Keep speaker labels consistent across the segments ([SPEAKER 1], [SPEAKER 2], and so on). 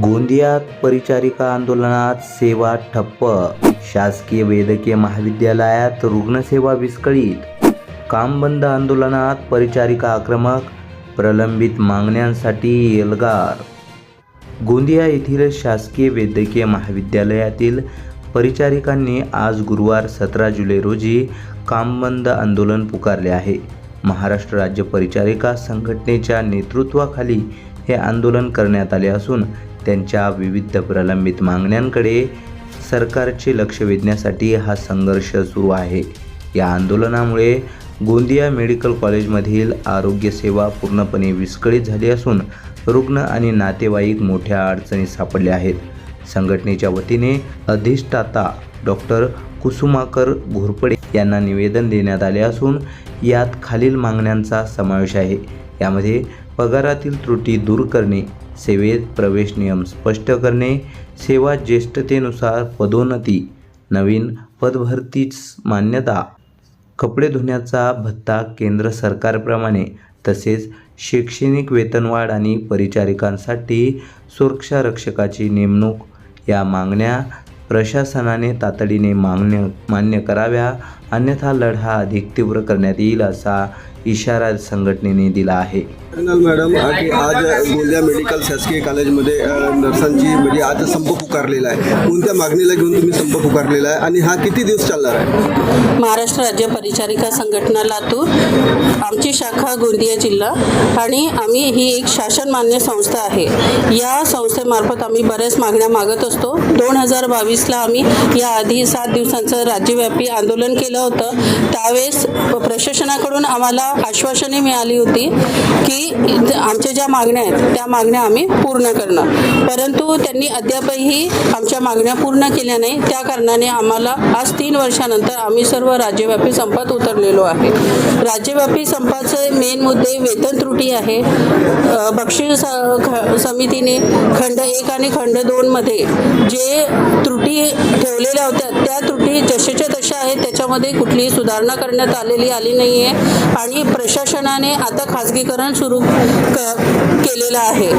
[SPEAKER 1] गोंदियात परिचारिका आंदोलनात सेवा ठप्प. शासकीय वैद्यकीय महाविद्यालयात रुग्णसेवा विस्कळीत. काम बंद आंदोलनात परिचारिका आक्रमक प्रलंबित मागण्यांसाठी एल्गार गोंदिया येथील शासकीय वैद्यकीय महाविद्यालयातील परिचारिकांनी आज गुरुवार सतरा जुलै रोजी कामबंद आंदोलन पुकारले आहे. महाराष्ट्र राज्य परिचारिका संघटनेच्या नेतृत्वाखाली हे आंदोलन करण्यात आले असून त्यांच्या विविध प्रलंबित मागण्यांकडे सरकारचे लक्ष वेधण्यासाठी हा संघर्ष सुरू आहे. या आंदोलनामुळे गोंदिया मेडिकल कॉलेजमधील आरोग्यसेवा पूर्णपणे विस्कळीत झाली असून रुग्ण आणि नातेवाईक मोठ्या अडचणीत सापडले आहेत. संघटनेच्या वतीने अधिष्ठाता डॉक्टर कुसुमाकर घोरपडे यांना निवेदन देण्यात आले असून यात खालील मागण्यांचा समावेश आहे. यामध्ये पगारातील त्रुटी दूर करणे सेवेत प्रवेश नियम स्पष्ट करणे सेवा ज्येष्ठतेनुसार पदोन्नती नवीन पदभरतीच मान्यता. कपडे धुण्याचा भत्ता केंद्र सरकारप्रमाणे तसेच शैक्षणिक वेतनवाढ आणि परिचारिकांसाठी सुरक्षा रक्षकाची नेमणूक. या मागण्या प्रशासनाने तातडीने मागण्य मान्य कराव्या अन्यथा लढा अधिक तीव्र करण्यात येईल असा इशारा संघटनेने दिला आहे.
[SPEAKER 2] कर्नल मॅडम आज गोंदिया मेडिकल शासकीय कॉलेजमध्ये नर्सांची म्हणजे आज संप पुकारलेला आहे. कोणत्या मागणीला घेऊन तुम्ही संप पुकारलेला आहे? आणि हा किती दिवस चालणार आहे?
[SPEAKER 3] महाराष्ट्र राज्य परिचारिका संघटना लातूर आमची शाखा गोंदिया जिल्हा आणि आम्ही ही एक शासन मान्य संस्था आहे. या संस्थेमार्फत आम्ही बऱ्याच मागण्या मागत असतो. दोन हजार बावीसला आम्ही याआधी सात दिवसांचं राज्यव्यापी आंदोलन केलं. होतं. त्यावेळेस प्रशासनाकडून आम्हाला आश्वासने मिळाली होती की आमच्या ज्या मागण्या आहेत त्या मागण्या आम्ही पूर्ण करणार. परंतु त्यांनी अद्यापही आमच्या मागण्या पूर्ण केल्या नाही. त्या कारणाने आम्हाला आज तीन वर्षानंतर आम्ही सर्व राज्यव्यापी संपात उतरलेलो आहे. राज्यव्यापी संपाचे मेन मुद्दे वेतन त्रुटी आहे. बक्षीस समितीने खंड एक आणि खंड दोनमध्ये जे त्रुटी ठेवलेल्या होत्या त्या त्रुटी जशाच्या तशा आहेत त्याच्यामध्ये कुठलीही सुधारणा करण्यात आलेली आली नाही आहे आणि प्रशासनाने आता खाजगीकरण सुरू केलेलं आहे.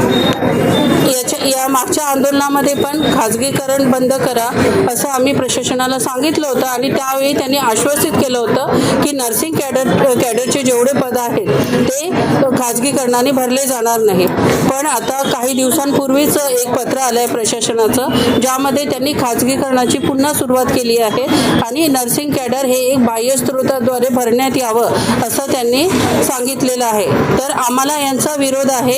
[SPEAKER 3] याच्या या मागच्या आंदोलनामध्ये पण खाजगीकरण बंद करा असं आम्ही प्रशासनाला सांगितलं होतं आणि त्यावेळी त्यांनी आश्वासित केलं होतं की नर्सिंग कॅडर कॅडरचे जेवढे पद आहेत ते खाजगीकरणाने भरले जाणार नाही. पण आता काही दिवसांपूर्वीच एक पत्र आलं आहे प्रशासनाचं ज्यामध्ये त्यांनी खाजगीकरणाची पुन्हा सुरुवात केली आहे आणि नर्सिंग कॅडर हे एक बाह्य स्रोताद्वारे भरण्यात यावं असं त्यांनी सांगितलेलं आहे. तर आम्हाला यांचा विरोध आहे.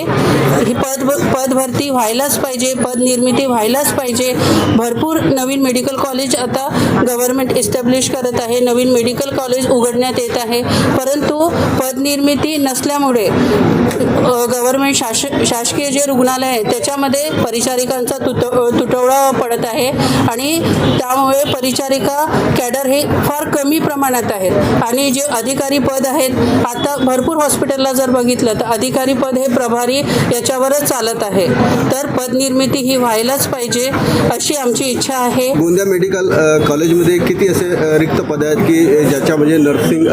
[SPEAKER 3] ही पद पद भरती व्हायलाच पाहिजे पद निर्मिती व्हायलाच पाहिजे. भरपूर नवीन मेडिकल कॉलेज आता गव्हर्नमेंट इस्टॅब्लिश करत आहे. नवीन मेडिकल कॉलेज उघडण्यात येत आहे. परंतु पद निर्मिती नसल्यामुळे गव्हर्नमेंट शास शासकीय जे रुग्णालय आहे त्याच्यामध्ये परिचारिकांचा तुट तुटवडा पडत आहे. आणि त्यामुळे परिचारिका कॅडर हे फार कमी प्रमाणात आहेत. आणि जे अधिकारी पद आहेत आता भरपूर हॉस्पिटलला जर बघितलं तर अधिकारी पद हे प्रभारी याच्यावरच चालत आहे. तर पदनिर्मिती ही व्हायलाच पाहिजे अशी आमची इच्छा आहे.
[SPEAKER 2] गोंदिया मेडिकल कॉलेजमध्ये किती असे रिक्त पद आहेत की ज्याच्या म्हणजे नर्सिंग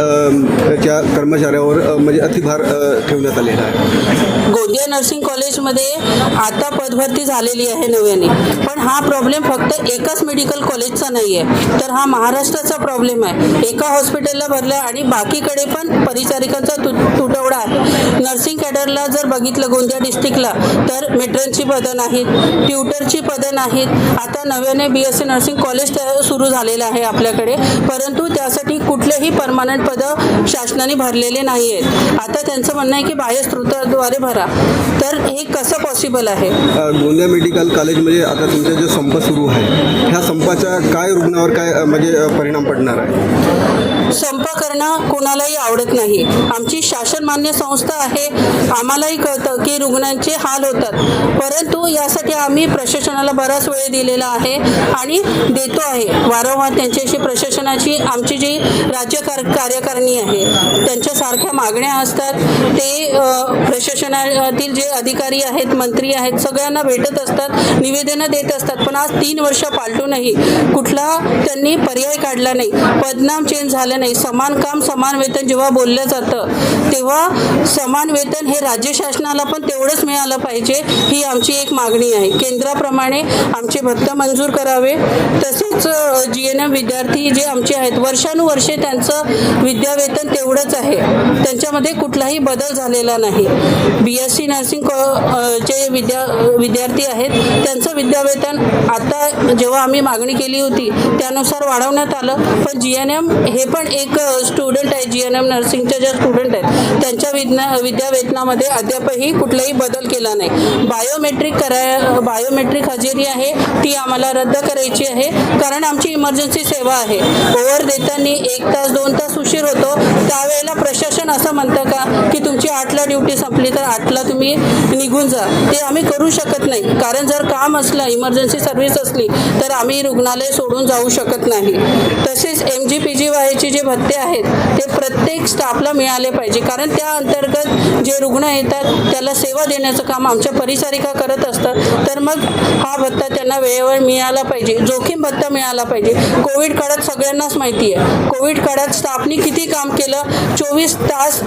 [SPEAKER 2] च्या कर्मचाऱ्यावर म्हणजे अतिभार ठेवण्यात आलेला आहे?
[SPEAKER 3] गोंदिया नर्सिंग कॉलेजमध्ये आता पदभरती झालेली आहे नव्याने. पण हा प्रॉब्लेम फक्त एकाच मेडिकल कॉलेजचा नाही आहे तर हा महाराष्ट्राचा प्रॉब्लेम आहे. एका हॉस्पिटलला भरलं आणि बाकीकडे पण परिचारिकांचा तु तुटवडा आहे. नर्सिंग कॅडरला जर बघितलं गोंदिया डिस्ट्रिक्टला तर मेट्रनची पदं नाहीत ट्युटरची पदं नाहीत. आता नव्याने B S C nursing college सुरू झालेलं आहे आपल्याकडे. परंतु त्यासाठी कुठलेही परमानंट पदं शासनाने भरलेले नाही आहेत आता त्यांचं म्हणणं आहे की बाह्य स्त्रोताद्वारे भरा. तर हे कसं पॉसिबल आहे?
[SPEAKER 2] गोंदिया मेडिकल कॉलेजमध्ये म्हणजे आता तुमचा जो संप सुरू आहे ह्या संपाचा काय रुग्णावर काय म्हणजे परिणाम पडणार आहे? 네.
[SPEAKER 3] संप करणं कोणालाही आवडत नाही. आमची शासनमान्य संस्था आहे आम्हालाही कळतं की रुग्णांचे हाल होतात. परंतु यासाठी आम्ही प्रशासनाला बराच वेळ दिलेला आहे आणि देतो आहे. वारंवार त्यांच्याशी प्रशासनाची आमची जी राज्य कार कार्यकारिणी आहे त्यांच्यासारख्या मागण्या असतात. ते प्रशासनातील जे अधिकारी आहेत मंत्री आहेत सगळ्यांना भेटत असतात निवेदनं देत असतात. पण आज तीन वर्ष पालटूनही कुठला त्यांनी पर्याय काढला नाही. पदनाम चेंज झालं नाही. समान काम समान वेतन जेव्हा बोललं जातं तेव्हा समान वेतन हे राज्य शासनाला पण तेवढंच मिळालं पाहिजे ही आमची एक मागणी आहे. केंद्राप्रमाणे आमचे भत्ता मंजूर करावे. तसेच विद्यार्थी जे आमचे आहेत वर्षानुवर्षे त्यांचं विद्यावेतन तेवढंच आहे. त्यांच्यामध्ये कुठलाही बदल झालेला नाही. बी एस सी नर्सिंग कॉ जे विद्या विद्यार्थी आहेत त्यांचं विद्यावेतन आता जेव्हा आम्ही मागणी केली होती त्यानुसार वाढवण्यात आलं. पण जी एन एम हे पण एक स्टुडंट आहे. जी एन एम नर्सिंगच्या ज्या स्टुडंट आहेत त्यांच्या विज्ञा विद्यावेतनामध्ये अद्यापही कुठलाही बदल केला नाही. बायोमेट्रिक करा बायोमेट्रिक हजेरी आहे ती आम्हाला रद्द करायची आहे. कारण आमची इमर्जन्सी सेवा आहे. ओव्हर देताना एक तास दोन तास उशीर होतो. त्यावेळेला प्रशासन असं म्हणतं का की तुमची आठला ड्युटी संपली तर आठला तुम्ही निघून जा. ते आम्ही करू शकत नाही. कारण जर काम असलं इमर्जन्सी सर्व्हिस असली तर आम्ही रुग्णालय सोडून जाऊ शकत नाही. तसेच एम जी पी जी वायचे जे भत्ते आहेत ते प्रत्येक स्टाफला मिळाले पाहिजे. कारण त्या अंतर्गत जे रुग्ण येतात त्याला सेवा देण्याचं काम आमच्या परिचारिका करत असतात. तर मग हा भत्ता त्यांना वेळेवर मिळाला पाहिजे. जोखीम भत्ता मिळाला पाहिजे. कोविड काळात सगळ्यांनाच माहिती आहे. कोविड काळात स्टाफनी किती काम केलं? चोवीस तास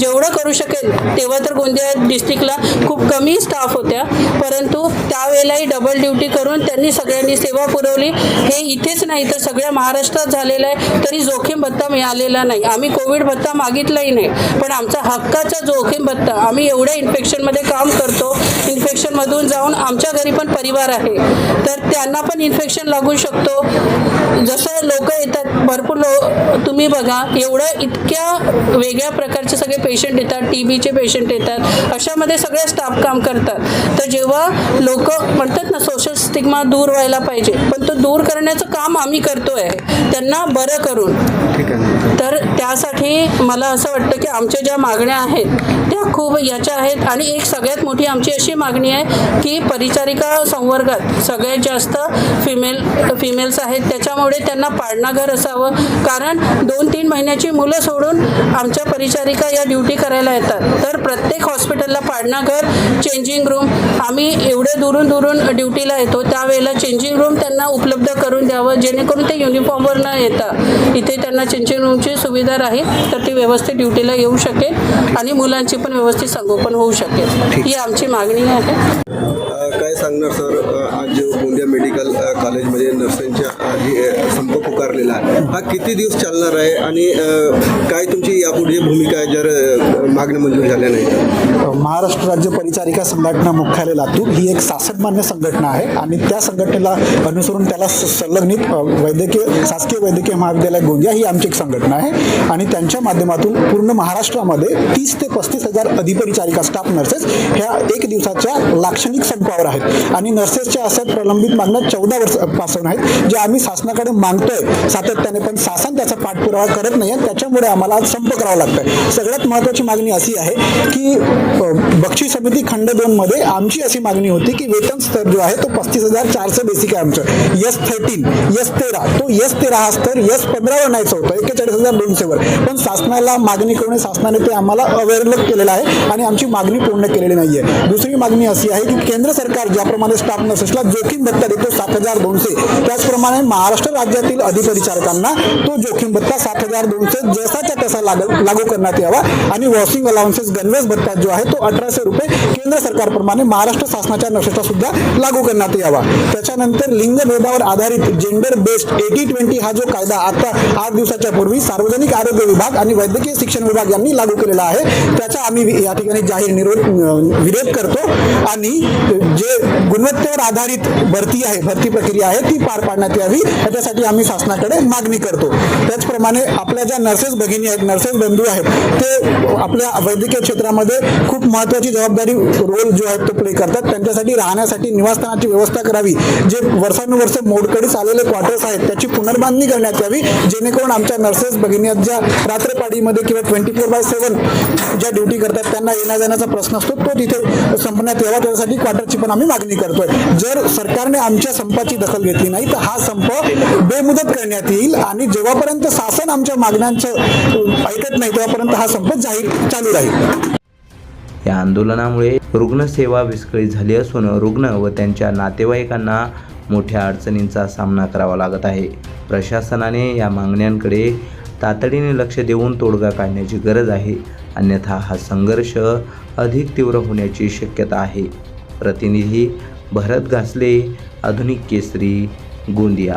[SPEAKER 3] जेवढं करू शकेल तेव्हा तर गोंदिया डिस्ट्रिक्टला खूप कमी स्टाफ होत्या. परंतु त्यावेळेलाही डबल ड्युटी करून त्यांनी सगळ्यांनी सेवा पुरवली. हे इथेच नाही तर सगळ्या महाराष्ट्रात झालेलं आहे तरी जोखीम भत्ता मिळालेला नाही. आम्ही कोविड भत्ता मागितलाही नाही पण आमचा हक्काचा जोखीम भत्ता आम्ही एवढ्या इन्फेक्शनमध्ये काम करतो. इन्फेक्शनमधून जाऊन आमच्या घरी पण परिवार आहे. तर त्यांना पण इन्फेक्शन लागू शकतो. जसं लोक येतात भरपूर लो तुम्ही बघा एवढं इतक्या वेगळ्या प्रकारचे सगळे पेशंट येतात टी बीचे पेशंट येतात अशामध्ये सगळे स्टाफ काम करतात. तर जेव्हा लोक म्हणतात ना सोशल स्टिग्मा दूर व्हायला पाहिजे पण तो दूर करण्याचं काम आम्ही करतोय त्यांना बरं करून.
[SPEAKER 2] आहे.
[SPEAKER 3] तर त्यासाठी मला असं वाटतं की आमच्या ज्या मागण्या आहेत त्या खूप याच्या आहेत. आणि एक सगळ्यात मोठी आमची अशी मागणी आहे की परिचारिका संवर्गात सगळ्यात जास्त फिमेल फिमेल्स आहेत त्याच्यामुळे त्यांना पाळणाघर असावं. कारण दोन तीन महिन्याची मुलं सोडून आमच्या परिचारिका या ड्युटी करायला येतात. तर प्रत्येक हॉस्पिटलला पाळणाघर चेंजिंग रूम आम्ही एवढे दुरून दुरून ड्युटीला येतो. त्यावेळेला चेंजिंग रूम त्यांना उपलब्ध करून द्यावं. जेणेकरून ते युनिफॉर्मवर न येता इथे त्यांना चेंजिंग रूमची सुविधा राहील तर ती व्यवस्थित ड्युटीला येऊ शकेल आणि मुलांची पण व्यवस्थित संगोपन होऊ शकेल. ही आमची मागणी आहे.
[SPEAKER 2] काय सांगणार सर? आज मेडिकल कॉलेजमध्ये नर्सांच्या संप पुकारलेला. आहे हा किती दिवस चालणार आहे आणि uh, काय तुमची यापुढे भूमिका आहे? जर uh, मागणी मंजूर झाल्या नाही
[SPEAKER 4] महाराष्ट्र राज्य परिचारिका संघटना मुख्यालय लातूर ही एक शासनमान्य संघटना आहे आणि त्या संघटनेला अनुसरून त्याला संलग्नित वैद्यकीय शासकीय वैद्यकीय महाविद्यालय गोंदिया ही आमची एक संघटना आहे. आणि त्यांच्या माध्यमातून पूर्ण महाराष्ट्रामध्ये तीस ते पस्तीस हजार अधिपरिचारिका स्टाफ नर्सेस ह्या एक दिवसाच्या लाक्षणिक संपावर आहेत. आणि नर्सेसच्या अशा प्रलंबित मागण्या चौदा वर्षापासून आहेत. जे आम्ही शासनाकडे मागतोय सातत्याने पण शासन त्याचा पाठपुरावा करत नाही त्याच्यामुळे आम्हाला आज संप करावा लागतोय. सगळ्यात महत्वाची मागणी अशी आहे की बक्षी समिती खंड दोन मध्ये आमची अशी मागणी होती की वेतन स्तर जो आहे तो पस्तीस हजार चारशे बेसिक आहे आमचं. यस थर्टीन यस तेरा तो यस तेरा हा स्तर यस पंधरावर नाहीच होता एक्केचाळीस हजार दोनशेवर पण शासनाला मागणी करून शासनाने ते आम्हाला अवेअरलेस केलेलं आहे आणि आमची मागणी पूर्ण केलेली नाहीये. दुसरी मागणी अशी आहे की केंद्र सरकार ज्याप्रमाणे स्टाफ नर्सेसला जोखीम भत्ता देतो सात हजार दोनशे. त्याचप्रमाणे महाराष्ट्र राज्यातील अधिपरिचारकांना तो जोखीम भत्ता सात हजार दोनशे जसाच्या तसा लागू करण्यात यावा. आणि वॉशिंग अलाउन्सेस गणवेश भत्ता जो आहे तो अठराशे रुपये केंद्र सरकारप्रमाणे महाराष्ट्र शासनाच्या नर्सेसला सुद्धा लागू करण्यात यावा. त्याच्यानंतर लिंगभेदावर आधारित जेंडर बेस्ड एटी ट्वेंटी हा जो कायदा आता आठ दिवसाच्या पूर्वी सार्वजनिक आरोग्य विभाग आणि वैद्यकीय शिक्षण विभाग यांनी लागू केलेला आहे. त्याचा आम्ही या ठिकाणी जाहीर निरोध विरोध करतो. आणि जे गुणवत्तेवर आधारित भरती जी आहे भरती प्रक्रिया आहे ती पार पाडण्यात यावी. त्याच्यासाठी आम्ही शासनाकडे मागणी करतो. त्याचप्रमाणे आपल्या ज्या नर्सेस भगिनी आहेत नर्सेस बंधू आहेत ते आपल्या वैद्यकीय क्षेत्रामध्ये खूप महत्त्वाची जबाबदारी रोल जो आहे तो प्ले करतात. त्यांच्यासाठी राहण्यासाठी निवासस्थानाची व्यवस्था करावी. जे वर्षानुवर्ष मोडकळीस आलेले क्वार्टर्स आहेत त्याची पुनर्बांधणी करण्यात यावी. जेणेकरून आमच्या नर्सेस भगिनी ज्या रात्रपाडीमध्ये किंवा ट्वेंटी फोर बाय सेवन ज्या ड्युटी करतात त्यांना येण्या जाण्याचा प्रश्न असतो तो तिथे संपण्यात यावा. त्यासाठी क्वार्टरची पण आम्ही मागणी करतोय. जर सरकारने आमच्या संपाची दखल घेतली नाही तर हा संप बेमुदत करण्यात येईल आणि जेव्हापर्यंत शासन आमच्या मागण्यांचं ऐकत नाही तेव्हापर्यंत हा संप जाहीर चालू राहील.
[SPEAKER 1] या आंदोलनामुळे रुग्णसेवा विस्कळीत झाली असून रुग्ण व त्यांच्या नातेवाईकांना मोठ्या अडचणींचा सामना करावा लागत आहे. प्रशासनाने या मागण्यांकडे तातडीने लक्ष देऊन तोडगा काढण्याची गरज आहे. अन्यथा हा संघर्ष अधिक तीव्र होण्याची शक्यता आहे. प्रतिनिधी भरत घासले आधुनिक केसरी गोंदिया.